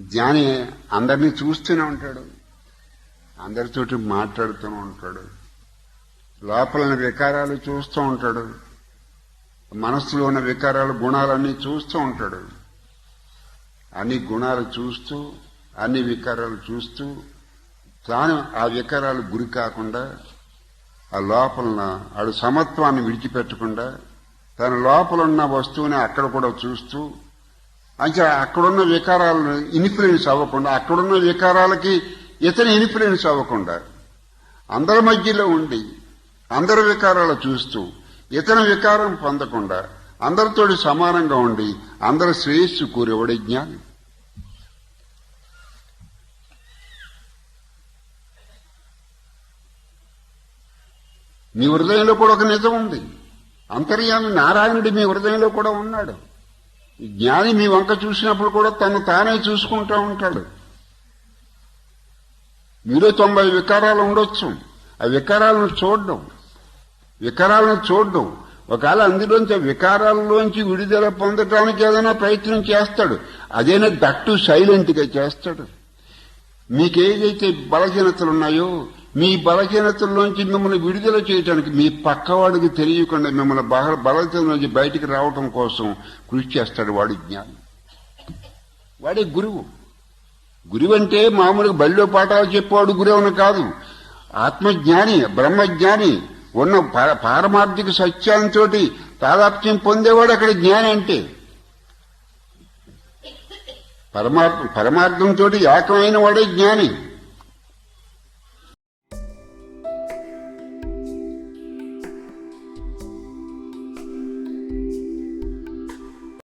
జ్ఞాని అందరినీ చూస్తూనే ఉంటాడు. అందరితోటి మాట్లాడుతూనే ఉంటాడు. లోపల వికారాలు చూస్తూ ఉంటాడు. మనస్సులో ఉన్న వికారాలు గుణాలన్నీ చూస్తూ ఉంటాడు. అన్ని గుణాలు చూస్తూ అన్ని వికారాలు చూస్తూ తాను ఆ వికారాలు గురి కాకుండా ఆ లోపల ఆడు సమత్వాన్ని విడిచిపెట్టకుండా తన లోపల ఉన్న వస్తువుని అక్కడ కూడా చూస్తూ అంటే అక్కడున్న వికారాలను ఇన్ఫ్లుయెన్స్ అవ్వకుండా అక్కడున్న వికారాలకి ఇతని ఇన్ఫ్లుయెన్స్ అవ్వకుండా అందరి మధ్యలో ఉండి అందరి వికారాలు చూస్తూ ఇతని వికారం పొందకుండా అందరితోటి సమానంగా ఉండి అందరి శ్రేయస్సు కూరేవాడే జ్ఞాని. మీ హృదయంలో కూడా ఒక నిజం ఉంది. అంతర్యామి నారాయణుడు మీ హృదయంలో కూడా ఉన్నాడు. జ్ఞాని మీ వంక చూసినప్పుడు కూడా తను తానే చూసుకుంటూ ఉంటాడు. మీలో తొంభై వికారాలు ఉండొచ్చు. ఆ వికారాలను చూడడం. వికారాలను చూడడం. ఒకవేళ అందులోంచి ఆ వికారాల్లోంచి విడుదల పొందటానికి ఏదైనా ప్రయత్నం చేస్తాడు. అదేనా దట్టు సైలెంట్గా చేస్తాడు. మీకేదైతే బలహీనతలు ఉన్నాయో మీ బలహీనతల్లోంచి మిమ్మల్ని విడుదల చేయడానికి మీ పక్కవాడికి తెలియకుండా మిమ్మల్ని బల బలహీనత నుంచి బయటికి రావటం కోసం కృషి చేస్తాడు వాడి జ్ఞాని. వాడే గురువు. గురువు అంటే మామూలుగా బళ్ళో పాఠాలు చెప్పేవాడు గురువుని కాదు. ఆత్మజ్ఞాని బ్రహ్మజ్ఞాని ఉన్న పారమార్థిక సత్యాలతో తాదాప్యం పొందేవాడు అక్కడ జ్ఞాని అంటే. పరమార్థం పరమార్థంతో ఏకమైన వాడే జ్ఞాని.